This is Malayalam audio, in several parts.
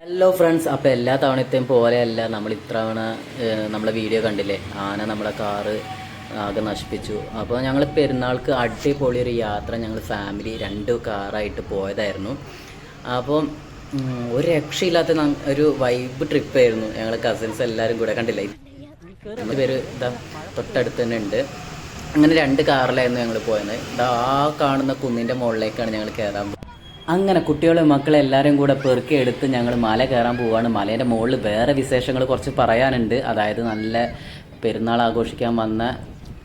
ഹലോ ഫ്രണ്ട്സ് അപ്പോൾ എല്ലാ തവണത്തെയും പോലെയല്ല നമ്മൾ ഇത്തവണ ഏഹ്, നമ്മളെ വീഡിയോ കണ്ടില്ലേ? ആന നമ്മളെ കാറ് ആകെ നശിപ്പിച്ചു. അപ്പോൾ ഞങ്ങൾ പെരുന്നാൾക്ക് അടിപൊളി ഒരു യാത്ര ഞങ്ങൾ ഫാമിലി രണ്ടു കാറായിട്ട് പോയതായിരുന്നു. അപ്പം ഒരു രക്ഷയില്ലാത്ത ഒരു വൈബ് ട്രിപ്പ് ആയിരുന്നു. ഞങ്ങൾ കസിൻസ് എല്ലാവരും കൂടെ കണ്ടില്ലേ? രണ്ട് പേര് ഇതാ തൊട്ടടുത്ത് തന്നെ ഉണ്ട്. അങ്ങനെ രണ്ട് കാറിലായിരുന്നു ഞങ്ങൾ പോയത്. ഇതാ കാണുന്ന കുന്നിന്റെ മുകളിലേക്കാണ് ഞങ്ങൾ കയറാൻ പോകുന്നത് അങ്ങനെ കുട്ടികളും മക്കളെ എല്ലാവരും കൂടെ പെറുക്കി എടുത്ത് ഞങ്ങൾ മല കയറാൻ പോവുകയാണ് മലേന്റെ മുകളിൽ വേറെ വിശേഷങ്ങൾ കുറച്ച് പറയാനുണ്ട്. അതായത് നല്ല പെരുന്നാൾ ആഘോഷിക്കാൻ വന്ന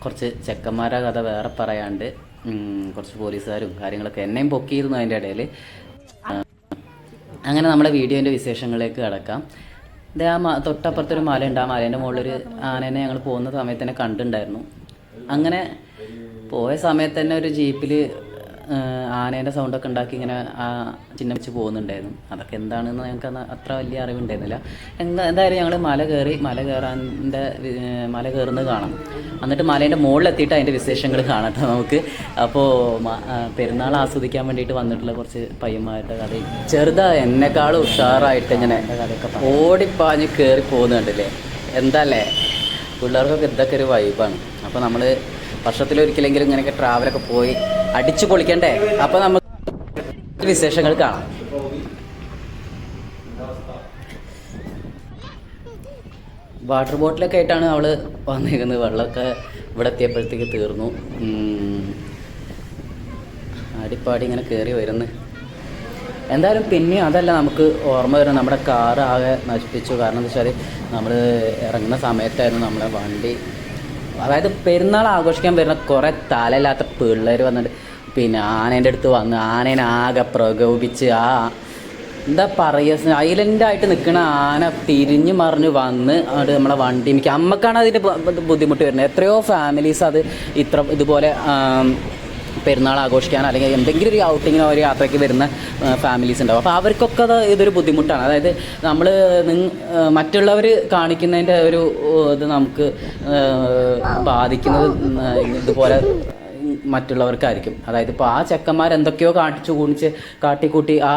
കുറച്ച് ചെക്കന്മാരെ കഥ വേറെ പറയാണ്ട് കുറച്ച് പോലീസുകാരും കാര്യങ്ങളൊക്കെ എന്നെയും പൊക്കിയിരുന്നു അതിന്റെ ഇടയിൽ അങ്ങനെ നമ്മുടെ വീഡിയോന്റെ വിശേഷങ്ങളിലേക്ക് കടക്കാം. ഇത് ആ തൊട്ടപ്പുറത്തൊരു ഉണ്ട് ആ മലേന്റെ മുകളിലൊരു ആനേനെ ഞങ്ങൾ പോകുന്ന സമയത്ത് തന്നെ കണ്ടിട്ടുണ്ടായിരുന്നു. അങ്ങനെ പോയ സമയത്ത് തന്നെ ഒരു ജീപ്പിൽ ആനേന്റെ സൗണ്ടൊക്കെ ഉണ്ടാക്കി ഇങ്ങനെ ആ ചിഹ്നം വെച്ച് പോകുന്നുണ്ടായിരുന്നു. അതൊക്കെ എന്താണെന്ന് ഞങ്ങൾക്ക് അത്ര വലിയ അറിവുണ്ടായിരുന്നില്ല. എന്താ എന്തായാലും ഞങ്ങൾ മല കയറി മല കയറാന്റെ മല കയറുന്നത് കാണാം. എന്നിട്ട് മലേന്റെ മുകളിലെത്തിയിട്ട് അതിന്റെ വിശേഷങ്ങൾ കാണട്ടെ നമുക്ക്. അപ്പോൾ പെരുന്നാൾ ആസ്വദിക്കാൻ വേണ്ടിയിട്ട് വന്നിട്ടുള്ള കുറച്ച് പയ്യന്മാരുടെ കഥ ചെറുതാ എന്നെക്കാളും ഉഷാറായിട്ട് ഇങ്ങനെ കഥയൊക്കെ ഓടിപ്പാഞ്ഞ് കയറി പോകുന്നുണ്ടല്ലേ? എന്താല്ലേ? പിള്ളേർക്കൊക്കെ ഇതൊക്കെ ഒരു വൈബാണ് അപ്പോൾ നമ്മൾ വർഷത്തിലൊരിക്കലെങ്കിലും ഇങ്ങനെയൊക്കെ ട്രാവലൊക്കെ പോയി അടിച്ചു പൊളിക്കണ്ടേ? അപ്പൊ നമ്മൾ വിശേഷങ്ങൾ കാണാം. വാട്ടർ ബോട്ടിലൊക്കെ ആയിട്ടാണ് അവൾ വന്നിരിക്കുന്നത് വെള്ളമൊക്കെ ഇവിടെ എത്തിയപ്പോഴത്തേക്ക് തീർന്നു. അടിപ്പാടി ഇങ്ങനെ കയറി വരുന്നു. എന്തായാലും പിന്നെ അതല്ല നമുക്ക് ഓർമ്മ വരുന്നത്. നമ്മുടെ കാർ ആകെ നശിപ്പിച്ചു. കാരണം എന്താ വെച്ചാൽ നമ്മൾ ഇറങ്ങുന്ന സമയത്തായിരുന്നു നമ്മളെ വണ്ടി. അതായത് പെരുന്നാൾ ആഘോഷിക്കാൻ വരുന്ന കുറേ തലയില്ലാത്ത പിള്ളേർ വന്നിട്ട് പിന്നെ ആനേന്റെ അടുത്ത് വന്ന് ആനേനെ ആകെ പ്രകോപിച്ച് ആ എന്താ പറയുക സൈലന്റായിട്ട് നിൽക്കുന്ന ആന തിരിഞ്ഞു മറിഞ്ഞ് വന്ന് അവിടെ നമ്മളെ വണ്ടി എനിക്ക് അമ്മക്കാണ് അതിന്റെ ബുദ്ധിമുട്ട് വരുന്നത്. എത്രയോ ഫാമിലീസ് അത് ഇത്ര ഇതുപോലെ പെരുന്നാൾ ആഘോഷിക്കാൻ അല്ലെങ്കിൽ എന്തെങ്കിലും ഒരു ഔട്ടിങ്ങിനോ ഒരു യാത്രയ്ക്ക് വരുന്ന ഫാമിലീസ് ഉണ്ടാവും. അപ്പോൾ അവർക്കൊക്കെ അത് ഇതൊരു ബുദ്ധിമുട്ടാണ്. അതായത് നമ്മൾ മറ്റുള്ളവർ കാണിക്കുന്നതിന്റെ ഒരു ഇത് നമുക്ക് ബാധിക്കുന്നത് ഇതുപോലെ മറ്റുള്ളവർക്കായിരിക്കും. അതായത് ഇപ്പോൾ ആ ചെക്കന്മാർ എന്തൊക്കെയോ കാട്ടിച്ചു കൂണിച്ച് കാട്ടിക്കൂട്ടി ആ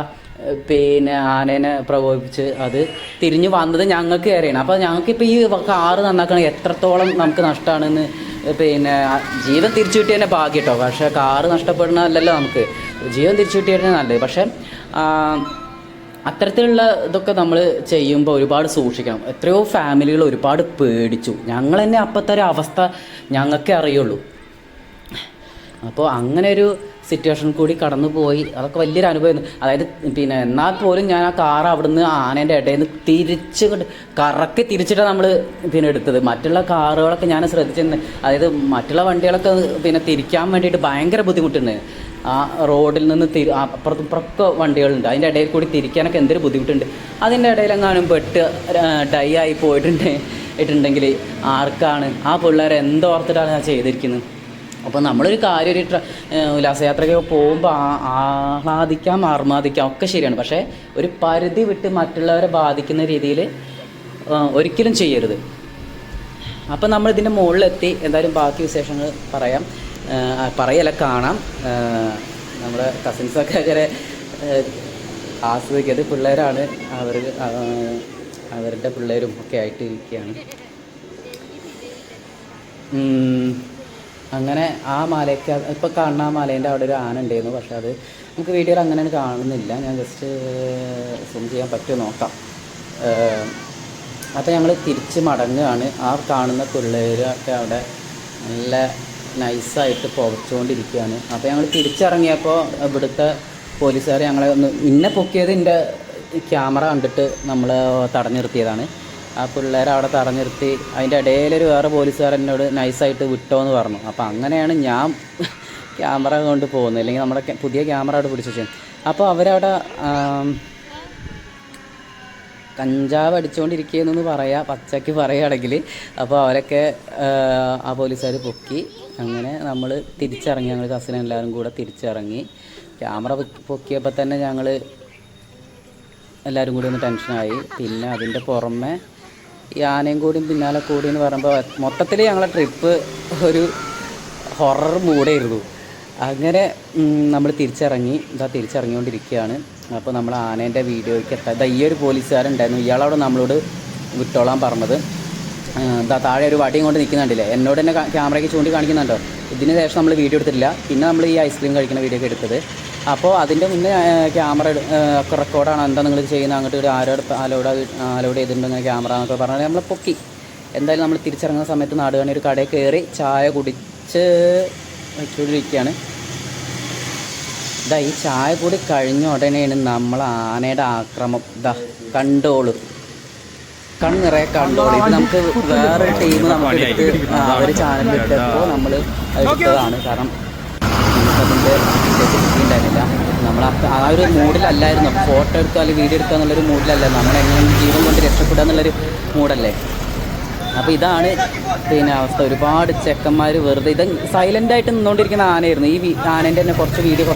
പിന്നെ ആനേനെ പ്രകോപിപ്പിച്ച് അത് തിരിഞ്ഞു വന്നത് ഞങ്ങൾക്ക് കയറിയാണ് അപ്പോൾ ഞങ്ങൾക്കിപ്പോൾ ഈ കാറ് നന്നാക്കണ എത്രത്തോളം നമുക്ക് നഷ്ടമാണെന്ന് പിന്നെ ജീവൻ തിരിച്ചു കിട്ടിയ തന്നെ ഭാഗ്യം കേട്ടോ പക്ഷേ കാറ് നഷ്ടപ്പെടുന്നതല്ലല്ലോ നമുക്ക്. ജീവൻ തിരിച്ചു കിട്ടിയതിന് നല്ലത്. പക്ഷേ അത്തരത്തിലുള്ള ഇതൊക്കെ നമ്മൾ ചെയ്യുമ്പോൾ ഒരുപാട് സൂക്ഷിക്കണം. എത്രയോ ഫാമിലികൾ ഒരുപാട് പേടിച്ചു. ഞങ്ങൾ തന്നെ അപ്പോഴത്തെ ഒരു അവസ്ഥ ഞങ്ങൾക്കേ അറിയുള്ളൂ. അപ്പോൾ അങ്ങനെ ഒരു സിറ്റുവേഷൻ കൂടി കടന്നു പോയി അതൊക്കെ വലിയൊരു അനുഭവം അതായത് പിന്നെ എന്നാൽ പോലും ഞാൻ ആ കാർ അവിടുന്ന് ആനേന്റെ ഇടയിൽ നിന്ന് തിരിച്ച് കറക്കി തിരിച്ചിട്ടാണ് നമ്മൾ പിന്നെ എടുത്തത്. മറ്റുള്ള കാറുകളൊക്കെ ഞാൻ ശ്രദ്ധിച്ചിരുന്നത്. അതായത് മറ്റുള്ള വണ്ടികളൊക്കെ പിന്നെ തിരിക്കാൻ വേണ്ടിയിട്ട് ഭയങ്കര ബുദ്ധിമുട്ടുണ്ട്. ആ റോഡിൽ നിന്ന് തിരി അപ്പുറത്തും ഇപ്പുറമൊക്കെ വണ്ടികളുണ്ട്. അതിന്റെ ഇടയിൽ കൂടി തിരിക്കാനൊക്കെ എന്തൊരു ബുദ്ധിമുട്ടുണ്ട്. അതിന്റെ ഇടയിലെങ്ങാനും പെട്ട് ഡൈ ആയി പോയിട്ടുണ്ട് ഇട്ടുണ്ടെങ്കിൽ ആർക്കാണ്? ആ പിള്ളേരെ എന്തോർത്തിട്ടാണ് ഞാൻ ചെയ്തിരിക്കുന്നത്? അപ്പോൾ നമ്മളൊരു കാര്യം ഒരു ട്ര ഉല്ലാസയാത്രയ്ക്ക് പോകുമ്പോൾ ആഹ്ലാദിക്കാം ആർമാദിക്കാം ഒക്കെ ശരിയാണ്. പക്ഷേ ഒരു പരിധി വിട്ട് മറ്റുള്ളവരെ ബാധിക്കുന്ന രീതിയിൽ ഒരിക്കലും ചെയ്യരുത്. അപ്പോൾ നമ്മൾ ഇതിന്റെ മുകളിലെത്തി. എന്തായാലും ബാക്കി വിശേഷങ്ങൾ പറയാം. പറയല കാണാം. നമ്മുടെ കസിൻസൊക്കെ അങ്ങനെ ആസ്വദിക്കരുത്. പിള്ളേരാണ് അവർ അവരുടെ പിള്ളേരും ഒക്കെ ആയിട്ട് ഇരിക്കുകയാണ്. അങ്ങനെ ആ മലയ്ക്ക് ഇപ്പോൾ കാണുന്ന ആ മലേന്റെ അവിടെ ഒരു ആന ഉണ്ടായിരുന്നു. പക്ഷേ അത് നമുക്ക് വീഡിയോയിൽ അങ്ങനെ കാണുന്നില്ല. ഞാൻ ജസ്റ്റ് സൂം ചെയ്യാൻ പറ്റുമോ നോക്കാം. അപ്പോൾ ഞങ്ങൾ തിരിച്ച് മടങ്ങുകയാണ്. ആ കാണുന്ന പിള്ളേരൊക്കെ അവിടെ നല്ല നൈസായിട്ട് പുകച്ചുകൊണ്ടിരിക്കുകയാണ്. അപ്പോൾ ഞങ്ങൾ തിരിച്ചിറങ്ങിയപ്പോൾ ഇവിടുത്തെ പോലീസുകാർ ഞങ്ങളെ ഒന്ന് ഇന്നെ പൊക്കിയത് എന്റെ ക്യാമറ കണ്ടിട്ട് നമ്മൾ തടഞ്ഞു നിർത്തിയതാണ്. ആ പിള്ളേരെ അവിടെ തടഞ്ഞിർത്തി അതിന്റെ ഇടയിലൊരു വേറെ പോലീസുകാരൻ എന്നോട് നൈസായിട്ട് വിട്ടോ എന്ന് പറഞ്ഞു. അപ്പോൾ അങ്ങനെയാണ് ഞാൻ ക്യാമറ കൊണ്ട് പോകുന്നത്. അല്ലെങ്കിൽ നമ്മുടെ പുതിയ ക്യാമറ അവിടെ പിടിച്ചു വെച്ചു. അപ്പോൾ അവരവിടെ കഞ്ചാവ് അടിച്ചുകൊണ്ടിരിക്കുകയെന്ന് പറയാം പച്ചയ്ക്ക് പറയുകയാണെങ്കിൽ. അപ്പോൾ അവരൊക്കെ ആ, പോലീസുകാർ പൊക്കി. അങ്ങനെ നമ്മൾ തിരിച്ചിറങ്ങി. ഞങ്ങൾ കസിൻ എല്ലാവരും കൂടെ തിരിച്ചിറങ്ങി. ക്യാമറ പൊക്കി- പൊക്കിയപ്പോൾ തന്നെ ഞങ്ങൾ എല്ലാവരും കൂടി ഒന്ന് ടെൻഷനായി. പിന്നെ അതിന്റെ പുറമെ ഈ ആനയും കൂടിയും പിന്നാലെ കൂടി എന്ന് പറയുമ്പോൾ മൊത്തത്തിൽ ഞങ്ങളെ ട്രിപ്പ് ഒരു ഹൊറർ മൂടായിരുന്നു അങ്ങനെ നമ്മൾ തിരിച്ചിറങ്ങി ഇതാ തിരിച്ചിറങ്ങിക്കൊണ്ടിരിക്കുകയാണ് അപ്പോൾ നമ്മൾ ആനേന്റെ വീഡിയോയ്ക്ക് എത്താം. ഇതാ ഈ ഒരു പോലീസുകാരുണ്ടായിരുന്നു. ഇയാളവിടെ നമ്മളോട് വിട്ടോളാൻ പറഞ്ഞത്. എന്താ താഴെ ഒരു വടിയും കൊണ്ട് നിൽക്കുന്നുണ്ടല്ലേ എന്നോട് തന്നെ ക്യാമറയ്ക്ക് ചൂണ്ടി കാണിക്കുന്നുണ്ടോ ഇതിന് ശേഷം നമ്മൾ വീഡിയോ എടുത്തിട്ടില്ല. പിന്നെ നമ്മൾ ഈ ഐസ്ക്രീം കഴിക്കുന്ന വീഡിയോ ഒക്കെ എടുത്തത്. അപ്പോൾ അതിന്റെ മുന്നേ ക്യാമറ ഒക്കെ റെക്കോർഡാണ്. എന്താ നിങ്ങൾ ചെയ്യുന്നത്? അങ്ങോട്ട് ഒരു ആരോട് ആലോട് ആലോട് ചെയ്തിട്ടുണ്ട് ക്യാമറ എന്നൊക്കെ പറഞ്ഞാൽ നമ്മൾ പൊക്കി. എന്തായാലും നമ്മൾ തിരിച്ചിറങ്ങുന്ന സമയത്ത് നാടുകാണി ഒരു കടയിൽ കയറി ചായ കുടിച്ച് വെച്ചുകൊണ്ടിരിക്കുകയാണ്. ഇതാ ഈ ചായ കൂടി കഴിഞ്ഞ ഉടനെയാണ് നമ്മൾ ആനയുടെ ആക്രമം. ഇതാ കണ്ടോളൂ. കണ്ണിറയെ കണ്ടോളൂ. ഇത് നമുക്ക് വേറൊരു ടീം നമുക്ക് എടുത്ത് ചാനൽ ചാനലിൽ ഇട്ടപ്പോൾ നമ്മൾ എടുത്തതാണ്. കാരണം നമുക്കതിന്റെ ഉണ്ടായിരുന്നില്ല. നമ്മൾ ആ- ഒരു മൂഡിലല്ലായിരുന്നു. ഫോട്ടോ എടുക്കുക അല്ലെങ്കിൽ വീഡിയോ എടുക്കുക എന്നുള്ളൊരു മൂഡിലല്ല. നമ്മൾ ജീവൻ കൊണ്ട് രക്ഷപ്പെടുക എന്നുള്ളൊരു മൂഡല്ലേ? അപ്പോൾ ഇതാണ് പിന്നെ അവസ്ഥ. ഒരുപാട് ചെക്കന്മാർ വെറുതെ ഇത് സൈലന്റായിട്ട് നിന്നുകൊണ്ടിരിക്കുന്ന ആനയായിരുന്നു. ഈ ആനേന്റെ തന്നെ കുറച്ച് വീഡിയോ